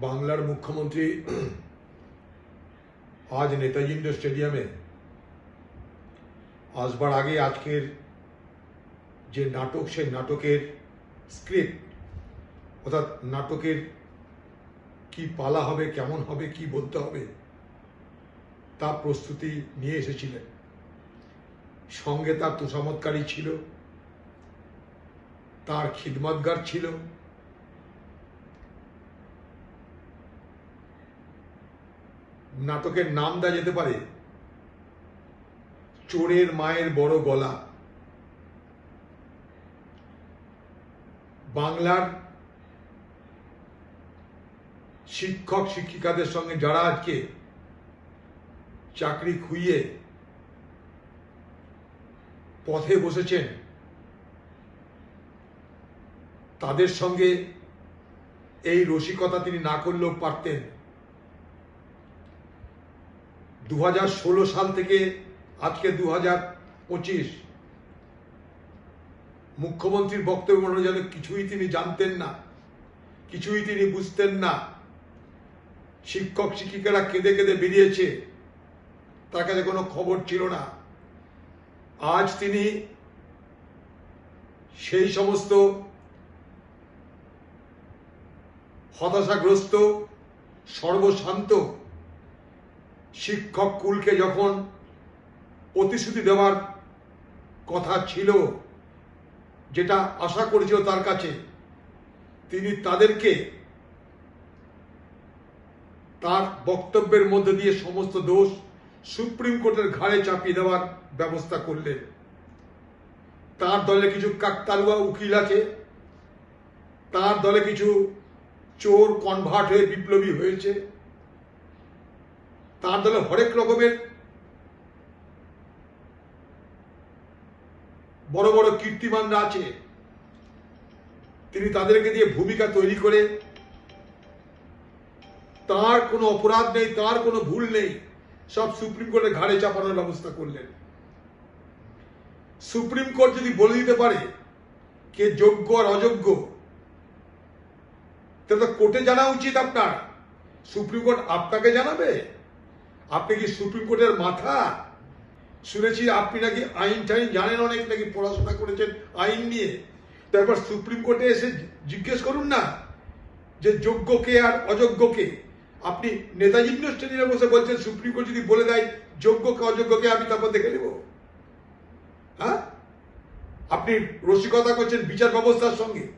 বাংলার মুখ্যমন্ত্রী আজ নেতাজি স্টেডিয়ামে আসবার আগে আজকের যে নাটক, সেই নাটকের স্ক্রিপ্ট অর্থাৎ নাটকের কি পালা হবে, কেমন হবে, কি বলতে হবে, তা প্রস্তুতি নিয়ে এসেছিলেন। সঙ্গে তার তোষামতকারী ছিল, তার খিদমতগার ছিল নাটকের নাম দেওয়া যেতে পারে? চোরের মায়ের বড় গলা। বাংলার শিক্ষক, শিক্ষিকাদের সঙ্গে যারা আজকে চাকরি খুইয়ে পথে বসেছেন, তাদের সঙ্গে এই রসিকতা তিনি না করলেও পারতেন। দু হাজার ষোলো সাল থেকে আজকে দু পঁচিশ। মুখ্যমন্ত্রীর বক্তব্য অনুযায়ী কিছুই তিনি জানতেন না, কিছুই তিনি বুঝতেন না। শিক্ষক শিক্ষিকারা কেঁদে কেঁদে বেরিয়েছে, তার কাছে কোনো খবর ছিল না। আজ তিনি সেই সমস্ত হতাশাগ্রস্ত, সর্বশান্ত শিক্ষক কুলকে যখন প্রতিশ্রুতি দেওয়ার কথা ছিল, যেটা আশা করেছিল তার কাছে, তিনি তাদেরকে তার বক্তব্যের মধ্যে দিয়ে সমস্ত দোষ সুপ্রিম কোর্টের ঘাড়ে চাপিয়ে দেওয়ার ব্যবস্থা করলেন। তার দলে কিছু কাকতারুয়া উকিল আছে, তার দলে কিছু চোর কনভার্ট হয়ে বিপ্লবী হয়েছে তার দলে হরেক রকমের বড় বড় কীর্তিমানরা আছে। তিনি তাদেরকে দিয়ে ভূমিকা তৈরি করে, তার কোনো অপরাধ নেই, তার কোনো ভুল নেই, সব সুপ্রিম কোর্টের ঘাড়ে চাপানোর ব্যবস্থা করলেন। সুপ্রিম কোর্ট যদি বলে দিতে পারে কে যোগ্য আর অযোগ্য, তাহলে তো কোর্টে জানা উচিত আপনার। সুপ্রিম কোর্ট আপনাকে জানাবে? আপনি কি সুপ্রিম কোর্টের মাথা? শুনেছি আপনি নাকি আইন টাইন জানেন অনেক, নাকি পড়াশোনা করেছেন আইন নিয়ে। তারপর সুপ্রিম কোর্টে এসে জিজ্ঞেস করুন না যে যোগ্য কে আর অযোগ্য কে। আপনি নেতাজি স্টেডিয়ামে বসে বলছেন, সুপ্রিম কোর্ট যদি বলে দেয় যোগ্যকে অযোগ্যকে আমি তারপর দেখে নেব। হ্যাঁ? আপনি রসিকতা করছেন বিচার ব্যবস্থার সঙ্গে।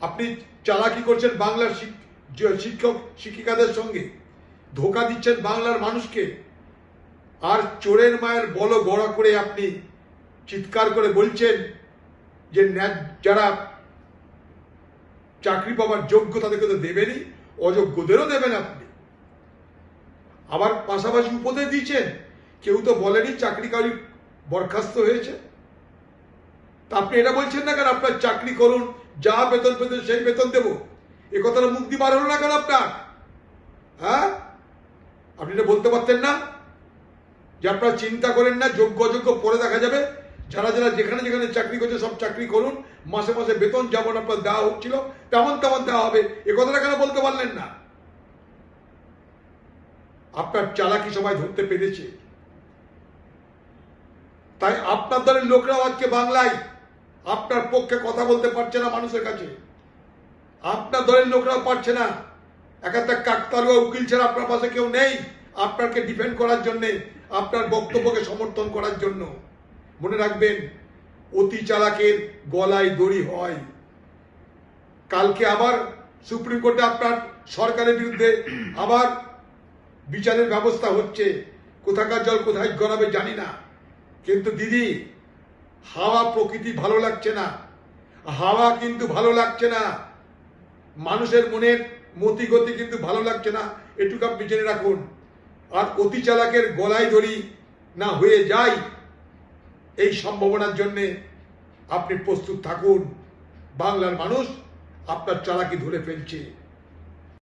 আপনি চালাকি করছেন বাংলার শিক- শিক্ষক, শিক্ষিকাদের সঙ্গে। ধোকা দিচ্ছেন বাংলার মানুষকে। আর চোরের মায়ের বল গড়া করে আপনি চিৎকার করে বলছেন যে যারা চাকরি পাওয়ার যোগ্য তাদেরকে তো দেবেনই, অযোগ্যদেরও দেবেন আপনি। আবার পাশাপাশি উপদেশ দিয়েছেন, কেউ তো বলেনি চাকরিকারী বরখাস্ত হয়েছে। তা আপনি এটা বলছেন না কেন? আপনার চাকরি করুন, যা বেতন পেতেন সেই বেতন দেবো। এ কথাটা মুক্তি বার হলো না কেন আপনার? হ্যাঁ? আপনি এটা বলতে পারতেন না? যে আপনারা চিন্তা করেন না, যোগ্য অযোগ্য পরে দেখা যাবে। যারা যারা যেখানে যেখানে চাকরি করছে, সব চাকরি করুন। মাসে মাসে বেতন যেমন আপনার দেওয়া হচ্ছিল, তেমন তেমন দেওয়া হবে। এ কথাটা কেন বলতে পারলেন না? আপনার চালাকি সবাই ধরতে পেরেছে। তাই আপনার দলের লোকরাও আজকে বাংলায়। আপনার পক্ষে কথা বলতে পারছে না মানুষের কাছে। আপনার দলের লোকরাও পারছে না। এক একটা কাকতারুয়া উকিল ছাড়া আপনার পাশে কেউ নেই আপনাকে ডিফেন্ড করার জন্যে, আপনার বক্তব্যকে সমর্থন করার জন্য। মনে রাখবেন, অতি চালাকের গলায় দড়ি হয়। কালকে আবার সুপ্রিম কোর্টে আপনার সরকারের বিরুদ্ধে আবার বিচারের ব্যবস্থা হচ্ছে। কোথাকার জল কোথায় গড়াবে জানি না। কিন্তু দিদি, হাওয়া প্রকৃতি ভালো লাগছে না। হাওয়া কিন্তু ভালো লাগছে না। মানুষের মনের মতি গতি কিন্তু ভালো লাগছে না। এটুকু আপনি জেনে রাখুন। আর অতি চালাকের গলায় ধরি না হয়ে যাই, এই সম্ভাবনার জন্যে আপনি প্রস্তুত থাকুন। বাংলার মানুষ আপনার চালাকি ধরে ফেলছে।